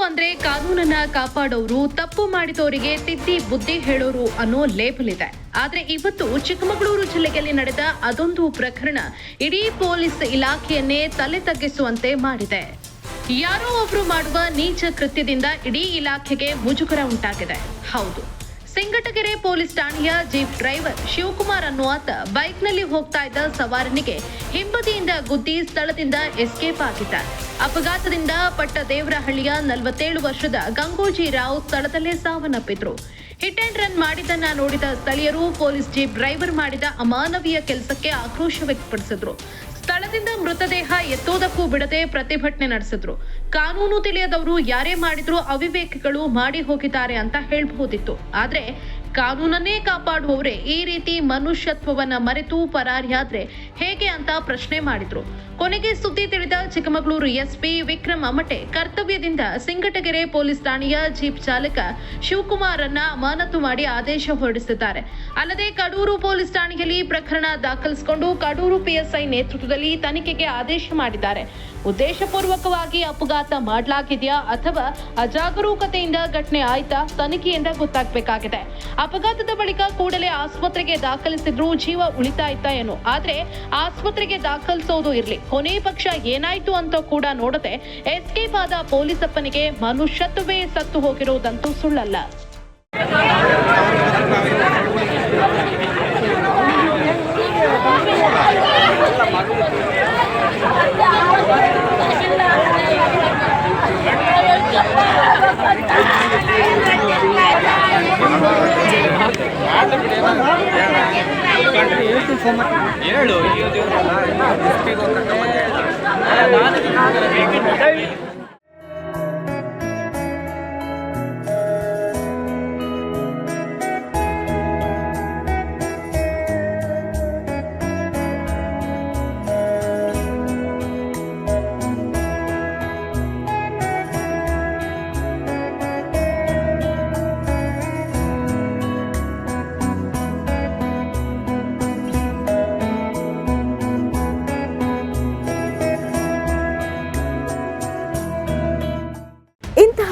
ಅಂದ್ರೆ ಕಾನೂನನ್ನ ಕಾಪಾಡೋರು, ತಪ್ಪು ಮಾಡಿದವರಿಗೆ ತಿದ್ದಿ ಬುದ್ಧಿ ಹೇಳೋರು ಅನ್ನೋ ಲೇಬಲ್ ಇದೆ. ಆದ್ರೆ ಇವತ್ತು ಚಿಕ್ಕಮಗಳೂರು ಜಿಲ್ಲೆಯಲ್ಲಿ ನಡೆದ ಅದೊಂದು ಪ್ರಕರಣ ಇಡೀ ಪೊಲೀಸ್ ಇಲಾಖೆಯನ್ನೇ ತಲೆ ತಗ್ಗಿಸುವಂತೆ ಮಾಡಿದೆ. ಯಾರೋ ಒಬ್ರು ಮಾಡುವ ನೀಚ ಕೃತ್ಯದಿಂದ ಇಡೀ ಇಲಾಖೆಗೆ ಮುಜುಗರ ಉಂಟಾಗಿದೆ. ಹೌದು. ಸಿಂಗಟಗೆರೆ ಪೊಲೀಸ್ ಠಾಣೆಯ ಜೀಪ್ ಡ್ರೈವರ್ ಶಿವಕುಮಾರ್ ಅನ್ನುವಾತ ಬೈಕ್ನಲ್ಲಿ ಹೋಗ್ತಾ ಇದ್ದ ಸವಾರನಿಗೆ ಹಿಂಬದಿಯಿಂದ ಗುದ್ದಿ ಸ್ಥಳದಿಂದ ಎಸ್ಕೇಪ್ ಆಗಿದ್ದ ಅಪಘಾತದಿಂದ ಪಟ್ಟ ದೇವರಹಳ್ಳಿಯ ನಲವತ್ತೇಳು ವರ್ಷದ ಗಂಗೋಜಿ ರಾವ್ ಸ್ಥಳದಲ್ಲೇ ಸಾವನ್ನಪ್ಪಿದ್ರು. ಹಿಟ್ ಅಂಡ್ ರನ್ ಮಾಡಿದ್ದನ್ನ ನೋಡಿದ ಸ್ಥಳೀಯರು ಪೊಲೀಸ್ ಜೀಪ್ ಡ್ರೈವರ್ ಮಾಡಿದ ಅಮಾನವೀಯ ಕೆಲಸಕ್ಕೆ ಆಕ್ರೋಶ ವ್ಯಕ್ತಪಡಿಸಿದ್ರು. ಸ್ಥಳದಿಂದ ಮೃತದೇಹ ಎತ್ತೋದಕ್ಕೂ ಬಿಡದೆ ಪ್ರತಿಭಟನೆ ನಡೆಸಿದ್ರು. ಕಾನೂನು ತಿಳಿಯದವರು ಯಾರೇ ಮಾಡಿದ್ರು ಅವಿವೇಕಿಗಳು ಮಾಡಿ ಹೋಗಿದ್ದಾರೆ ಅಂತ ಹೇಳಬಹುದಿತ್ತು. ಆದ್ರೆ ಕಾನೂನನ್ನೇ ಕಾಪಾಡುವವರೇ ಈ ರೀತಿ ಮನುಷ್ಯತ್ವವನ್ನ ಮರೆತು ಪರಾರಿಯಾದ್ರೆ ಹೇಗೆ ಅಂತ ಪ್ರಶ್ನೆ ಮಾಡಿದ್ರು. ಕೊನೆಗೆ ಸುದ್ದಿ ತಿಳಿದ ಚಿಕ್ಕಮಗಳೂರು ಎಸ್ಪಿ ವಿಕ್ರಮ ಅಮಟೆ ಕರ್ತವ್ಯದಿಂದ ಸಿಂಗಟಗೆರೆ ಪೊಲೀಸ್ ಠಾಣೆಯ ಜೀಪ್ ಚಾಲಕ ಶಿವಕುಮಾರನ್ನ ಅಮಾನತು ಮಾಡಿ ಆದೇಶ ಹೊರಡಿಸಿದ್ದಾರೆ. ಅಲ್ಲದೆ ಕಡೂರು ಪೊಲೀಸ್ ಠಾಣೆಯಲ್ಲಿ ಪ್ರಕರಣ ದಾಖಲಿಸಿಕೊಂಡು ಕಡೂರು ಪಿಎಸ್ಐ ನೇತೃತ್ವದಲ್ಲಿ ತನಿಖೆಗೆ ಆದೇಶ ಮಾಡಿದ್ದಾರೆ. ಉದ್ದೇಶಪೂರ್ವಕವಾಗಿ ಅಪಘಾತ ಮಾಡಲಾಗಿದೆಯಾ ಅಥವಾ ಅಜಾಗರೂಕತೆಯಿಂದ ಘಟನೆ ಆಯ್ತಾ ತನಿಖೆಯಿಂದ ಗೊತ್ತಾಗಬೇಕಾಗಿದೆ. ಅಪಘಾತದ ಬಳಿಕ ಕೂಡಲೇ ಆಸ್ಪತ್ರೆಗೆ ದಾಖಲಿಸಿದ್ರು ಜೀವ ಉಳಿತಾಯ್ತಾ ಏನು? ಆದ್ರೆ ಆಸ್ಪತ್ರೆಗೆ ದಾಖಲಿಸೋದು ಇರ್ಲಿ. ಕೊನೆ ಪಕ್ಷ ಏನಾಯ್ತು ಅಂತ ಕೂಡ ನೋಡದೆ ಎಸ್ಕೇಪ್ ಆದ ಪೊಲೀಸಪ್ಪನಿಗೆ ಮನುಷ್ಯತ್ವವೇ ಸತ್ತು ಹೋಗಿರುವುದಂತೂ ಸುಳ್ಳಲ್ಲ. ಹೇಳು